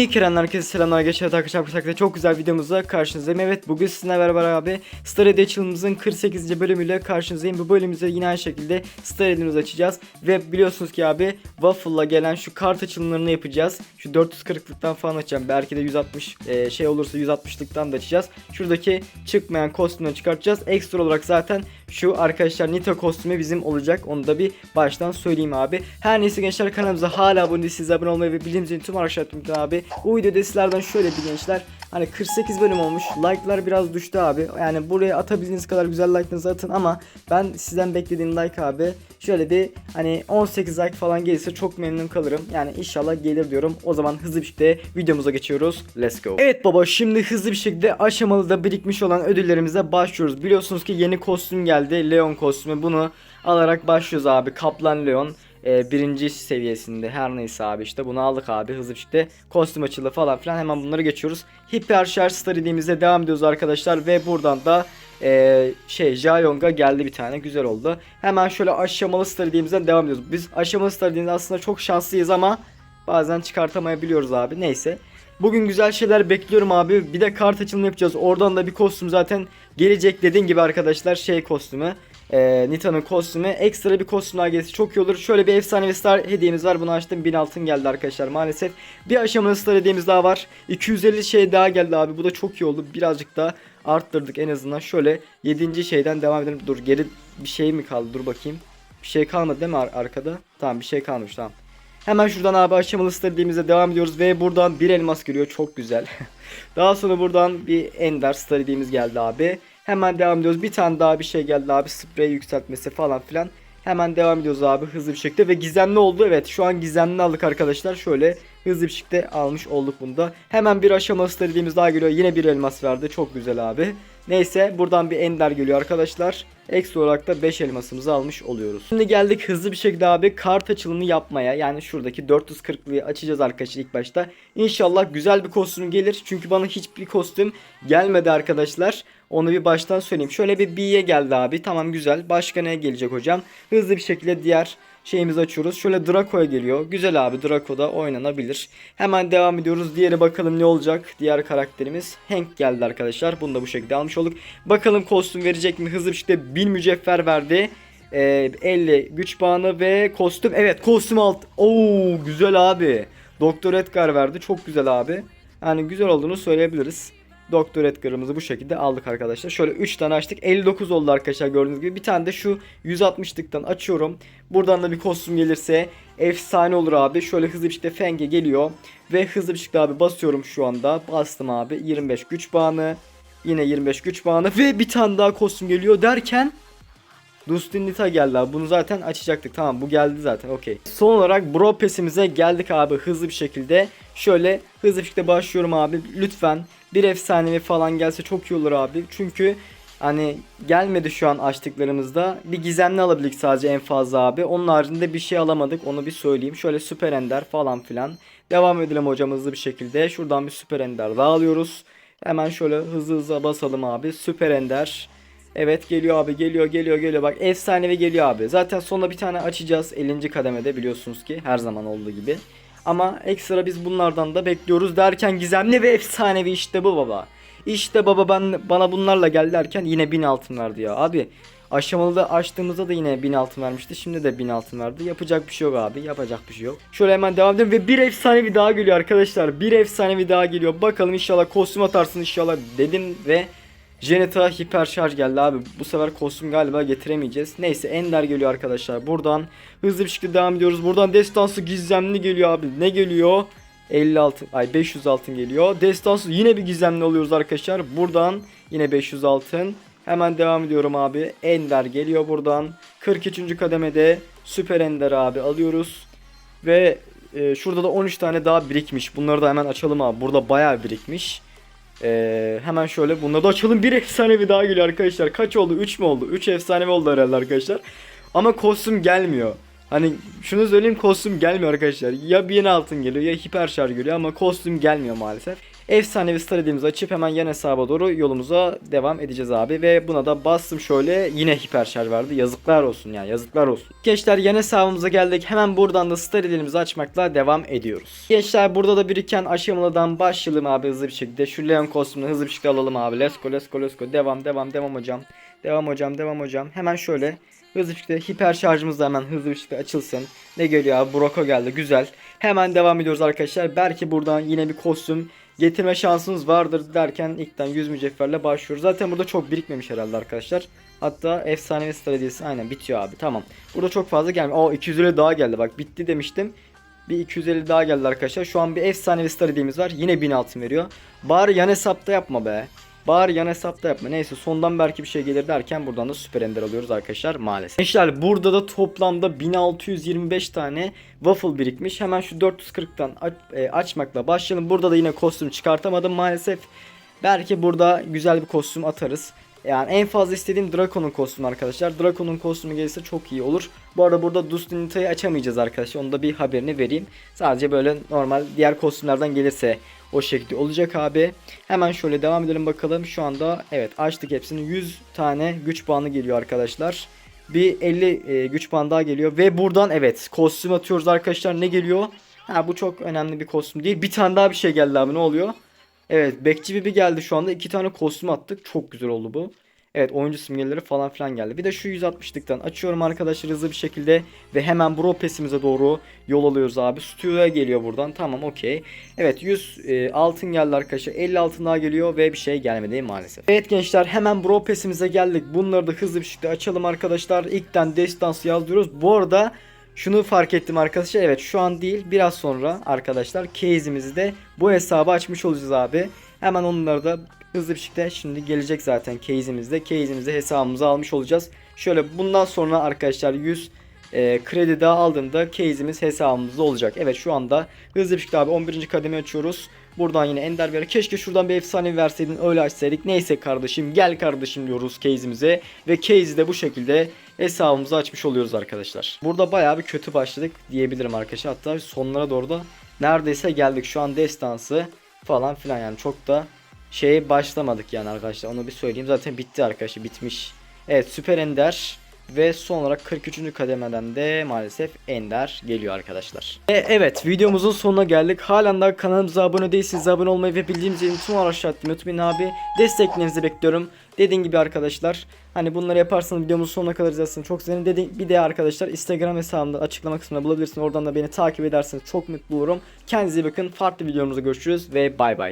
İyi Kerem herkese selamlar geçer arkadaşlar bu şekilde çok güzel videomuzla karşınızdayım. Evet bugün sizinle beraber abi Star Ed açılımımızın 48. bölümüyle karşınızdayım. Bu bölümümüzde yine aynı şekilde Star Ed'imizi açacağız. Ve biliyorsunuz ki abi Waffle'la gelen şu kart açılımlarını yapacağız. Şu 440'lıktan falan açacağım. Belki de 160 e, şey olursa 160'lıktan da açacağız. Şuradaki çıkmayan kostümü çıkartacağız. Ekstra olarak zaten şu arkadaşlar Nita kostümü bizim olacak. Onu da bir baştan söyleyeyim abi. Her neyse gençler kanalımıza hala abone değilseniz abone olmayı ve bildiğim zilini tüm unutmayın abi. Bu videoda sizlerden şöyle bir gençler. Hani 48 bölüm olmuş. Like'lar biraz düştü abi. Yani buraya atabildiğiniz kadar güzel like'larınızı atın ama ben sizden beklediğim like abi. Şöyle bir hani 18 like falan gelirse çok memnun kalırım. Yani inşallah gelir diyorum. O zaman hızlı bir şekilde videomuza geçiyoruz. Let's go. Evet baba şimdi hızlı bir şekilde aşamalı da birikmiş olan ödüllerimize başlıyoruz. Biliyorsunuz ki yeni kostüm geldi. Leon kostümü. Bunu alarak başlıyoruz abi. Kaplan Leon e, birinci seviyesinde her neyse abi işte bunu aldık abi hızlı bir şekilde kostüm açıldı falan filan hemen bunları geçiyoruz. Hiper Charge Star devam ediyoruz arkadaşlar ve buradan da e, şey Jayong'a geldi bir tane güzel oldu. Hemen şöyle aşamalı Star dediğimizden devam ediyoruz. Biz aşamalı Star dediğimizde aslında çok şanslıyız ama bazen çıkartamayabiliyoruz abi neyse. Bugün güzel şeyler bekliyorum abi. Bir de kart açılımı yapacağız. Oradan da bir kostüm zaten gelecek dediğim gibi arkadaşlar şey kostümü e, Nita'nın kostümü. Ekstra bir kostüm gelirse çok iyi olur. Şöyle bir efsanevi star hediyemiz var. Bunu açtım. 1000 altın geldi arkadaşlar maalesef. Bir aşamalı star hediyemiz daha var. 250 şey daha geldi abi. Bu da çok iyi oldu. Birazcık daha arttırdık en azından. Şöyle 7. şeyden devam edelim. Dur geri bir şey mi kaldı? Dur bakayım. Bir şey kalmadı değil mi ar- arkada? Tamam bir şey kalmış tamam. Hemen şuradan abi aşamalı star hediyemize devam ediyoruz ve buradan bir elmas geliyor. Çok güzel. daha sonra buradan bir ender star hediyemiz geldi abi. Hemen devam ediyoruz. Bir tane daha bir şey geldi abi. Sprey yükseltmesi falan filan. Hemen devam ediyoruz abi hızlı bir şekilde ve gizemli oldu. Evet şu an gizemli aldık arkadaşlar. Şöyle hızlı bir şekilde almış olduk bunu da. Hemen bir aşaması dediğimiz daha geliyor. Yine bir elmas verdi. Çok güzel abi. Neyse buradan bir ender geliyor arkadaşlar. Ekstra olarak da 5 elmasımızı almış oluyoruz. Şimdi geldik hızlı bir şekilde abi kart açılımı yapmaya. Yani şuradaki 440'lıyı açacağız arkadaşlar ilk başta. İnşallah güzel bir kostüm gelir. Çünkü bana hiçbir kostüm gelmedi arkadaşlar. Onu bir baştan söyleyeyim. Şöyle bir B'ye geldi abi. Tamam güzel. Başka ne gelecek hocam? Hızlı bir şekilde diğer şeyimizi açıyoruz. Şöyle Draco'ya geliyor. Güzel abi Draco'da oynanabilir. Hemen devam ediyoruz. Diğeri bakalım ne olacak. Diğer karakterimiz Hank geldi arkadaşlar. Bunu da bu şekilde almış olduk. Bakalım kostüm verecek mi? Hızlı bir şekilde 1000 mücevher verdi. Ee, 50 güç puanı ve kostüm. Evet kostüm alt. Oo güzel abi. Doktor Edgar verdi. Çok güzel abi. Yani güzel olduğunu söyleyebiliriz. Doktor Edgar'ımızı bu şekilde aldık arkadaşlar. Şöyle 3 tane açtık. 59 oldu arkadaşlar gördüğünüz gibi. Bir tane de şu 160'lıktan açıyorum. Buradan da bir kostüm gelirse efsane olur abi. Şöyle hızlı bir şekilde Fenge geliyor. Ve hızlı bir şekilde abi basıyorum şu anda. Bastım abi. 25 güç puanı. Yine 25 güç puanı. Ve bir tane daha kostüm geliyor derken Dustin Nita geldi abi. Bunu zaten açacaktık. Tamam bu geldi zaten. Okey. Son olarak Bro Pass'imize geldik abi hızlı bir şekilde. Şöyle hızlı bir şekilde başlıyorum abi. Lütfen bir efsanevi falan gelse çok iyi olur abi. Çünkü hani gelmedi şu an açtıklarımızda. Bir gizemli alabildik sadece en fazla abi. Onun haricinde bir şey alamadık. Onu bir söyleyeyim. Şöyle süper ender falan filan. Devam edelim hocam hızlı bir şekilde. Şuradan bir süper ender daha alıyoruz. Hemen şöyle hızlı hızlı basalım abi. Süper ender. Evet geliyor abi geliyor geliyor geliyor bak efsanevi geliyor abi. Zaten sonunda bir tane açacağız 50. kademede biliyorsunuz ki her zaman olduğu gibi. Ama ekstra biz bunlardan da bekliyoruz derken gizemli ve efsanevi işte bu baba. İşte baba ben bana bunlarla gel derken yine 1000 altın verdi ya. Abi aşamalı da açtığımızda da yine 1000 altın vermişti. Şimdi de 1000 altın verdi. Yapacak bir şey yok abi. Yapacak bir şey yok. Şöyle hemen devam edelim ve bir efsanevi daha geliyor arkadaşlar. Bir efsanevi daha geliyor. Bakalım inşallah kostüm atarsın inşallah dedim ve Janet'a hiper şarj geldi abi. Bu sefer kostüm galiba getiremeyeceğiz. Neyse Ender geliyor arkadaşlar. Buradan hızlı bir şekilde devam ediyoruz. Buradan destansı gizemli geliyor abi. Ne geliyor? 50 altın ay 500 altın geliyor. Destansı yine bir gizemli oluyoruz arkadaşlar. Buradan yine 500 altın. Hemen devam ediyorum abi. Ender geliyor buradan. 43. kademede Süper Ender abi alıyoruz. Ve e, şurada da 13 tane daha birikmiş. Bunları da hemen açalım abi. Burada bayağı birikmiş. Ee, hemen şöyle bunları da açalım. Bir efsanevi daha geliyor arkadaşlar. Kaç oldu? 3 mü oldu? 3 efsanevi oldu herhalde arkadaşlar. Ama kostüm gelmiyor. Hani şunu söyleyeyim kostüm gelmiyor arkadaşlar. Ya bir yeni altın geliyor ya hiper şarj geliyor ama kostüm gelmiyor maalesef. Efsanevi hediyemizi açıp hemen yan hesaba doğru yolumuza devam edeceğiz abi. Ve buna da bastım şöyle yine hiper şarj vardı. Yazıklar olsun ya yazıklar olsun. Gençler yan hesabımıza geldik. Hemen buradan da hediyemizi açmakla devam ediyoruz. Gençler burada da biriken aşamalardan başlayalım abi hızlı bir şekilde. Şu Leon kostümünü hızlı bir şekilde alalım abi. Let's go let's go let's go. Devam devam devam hocam. Devam hocam devam hocam. Hemen şöyle hızlı bir şekilde hiper şarjımız da hemen hızlı bir şekilde açılsın. Ne geliyor abi? Broko geldi. Güzel. Hemen devam ediyoruz arkadaşlar. Belki buradan yine bir kostüm getirme şansınız vardır derken ilkten 100 mücevherle başlıyoruz. Zaten burada çok birikmemiş herhalde arkadaşlar. Hatta efsanevi star hediyesi aynen bitiyor abi. Tamam. Burada çok fazla gelmiyor. Aa 250 daha geldi. Bak bitti demiştim. Bir 250 daha geldi arkadaşlar. Şu an bir efsanevi star hediyemiz var. Yine 1000 altın veriyor. Bari yan hesapta yapma be. Bari yan hesapta yapma. Neyse sondan belki bir şey gelir derken buradan da süper ender alıyoruz arkadaşlar maalesef. Gençler burada da toplamda 1625 tane waffle birikmiş. Hemen şu 440'tan aç- e, açmakla başlayalım. Burada da yine kostüm çıkartamadım maalesef. Belki burada güzel bir kostüm atarız. Yani en fazla istediğim Draco'nun kostümü arkadaşlar. Draco'nun kostümü gelirse çok iyi olur. Bu arada burada Dustinita'yı açamayacağız arkadaşlar. Onu da bir haberini vereyim. Sadece böyle normal diğer kostümlerden gelirse o şekilde olacak abi. Hemen şöyle devam edelim bakalım. Şu anda evet açtık hepsini. 100 tane güç puanı geliyor arkadaşlar. Bir 50 e, güç puan daha geliyor. Ve buradan evet kostüm atıyoruz arkadaşlar. Ne geliyor? Ha bu çok önemli bir kostüm değil. Bir tane daha bir şey geldi abi ne oluyor? Evet Bekçi Bibi geldi şu anda. iki tane kostüm attık. Çok güzel oldu bu. Evet oyuncu simgeleri falan filan geldi. Bir de şu 160'lıktan açıyorum arkadaşlar hızlı bir şekilde. Ve hemen Bro Pass'imize doğru yol alıyoruz abi. Stüdyoya geliyor buradan. Tamam okey. Evet 100 e, altın geldi arkadaşlar. 50 altın daha geliyor ve bir şey gelmedi maalesef. Evet gençler hemen Bro Pass'imize geldik. Bunları da hızlı bir şekilde açalım arkadaşlar. İlkten Destans yazdırıyoruz. Bu arada şunu fark ettim arkadaşlar. Evet şu an değil biraz sonra arkadaşlar case'imizi de bu hesabı açmış olacağız abi. Hemen onları da hızlı bir şekilde şimdi gelecek zaten case'imizde. Case'imizde hesabımızı almış olacağız. Şöyle bundan sonra arkadaşlar 100 e, kredi daha aldığımda case'imiz hesabımızda olacak. Evet şu anda hızlı bir şekilde abi 11. kademe açıyoruz. Buradan yine ender ver. Keşke şuradan bir efsane verseydin öyle açsaydık. Neyse kardeşim gel kardeşim diyoruz case'imize. Ve case'i de bu şekilde hesabımızı açmış oluyoruz arkadaşlar. Burada bayağı bir kötü başladık diyebilirim arkadaşlar. Hatta sonlara doğru da neredeyse geldik. Şu an destansı falan filan yani çok da şeye başlamadık yani arkadaşlar. Onu bir söyleyeyim. Zaten bitti arkadaşlar bitmiş. Evet süper ender. Ve son olarak 43. kademeden de maalesef Ender geliyor arkadaşlar. E, evet videomuzun sonuna geldik. Halen daha kanalımıza abone değilseniz abone olmayı ve bildiğimiz yerin tüm araçlar unutmayın abi. Desteklerinizi bekliyorum. Dediğim gibi arkadaşlar hani bunları yaparsanız videomuzun sonuna kadar izlersiniz. Çok sevinirim. Dedi, bir de arkadaşlar Instagram hesabımda açıklama kısmında bulabilirsiniz. Oradan da beni takip ederseniz çok mutlu olurum. Kendinize iyi bakın. Farklı videomuzda görüşürüz ve bay bay.